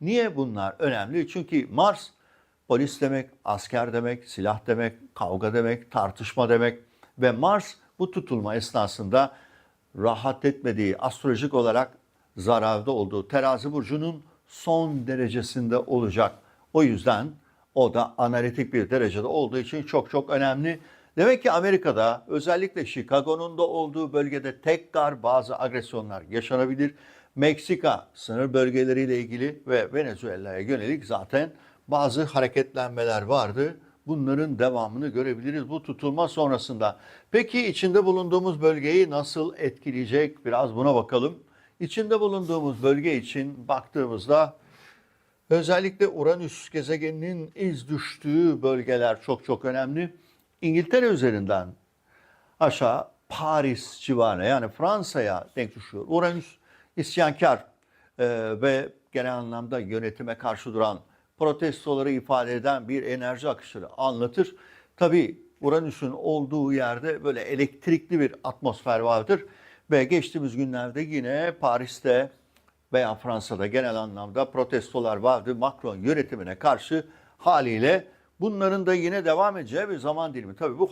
Niye bunlar önemli? Çünkü Mars polis demek, asker demek, silah demek, kavga demek, tartışma demek ve Mars bu tutulma esnasında rahat etmediği astrolojik olarak zararda olduğu terazi burcunun son derecesinde olacak. O yüzden o da analitik bir derecede olduğu için çok çok önemli. Demek ki Amerika'da özellikle Chicago'nun da olduğu bölgede tekrar bazı agresyonlar yaşanabilir. Meksika sınır bölgeleriyle ilgili ve Venezuela'ya yönelik zaten bazı hareketlenmeler vardı. Bunların devamını görebiliriz bu tutulma sonrasında. Peki içinde bulunduğumuz bölgeyi nasıl etkileyecek? Biraz buna bakalım. İçinde bulunduğumuz bölge için baktığımızda özellikle Uranüs gezegeninin iz düştüğü bölgeler çok çok önemli. İngiltere üzerinden aşağı Paris civarına yani Fransa'ya denk düşüyor. Uranüs isyankar e, ve genel anlamda yönetime karşı duran protestoları ifade eden bir enerji akışını anlatır. Tabii Uranüs'ün olduğu yerde böyle elektrikli bir atmosfer vardır ve geçtiğimiz günlerde yine Paris'te veya Fransa'da genel anlamda protestolar vardı Macron yönetimine karşı haliyle bunların da yine devam edeceği bir zaman dilimi. Tabii bu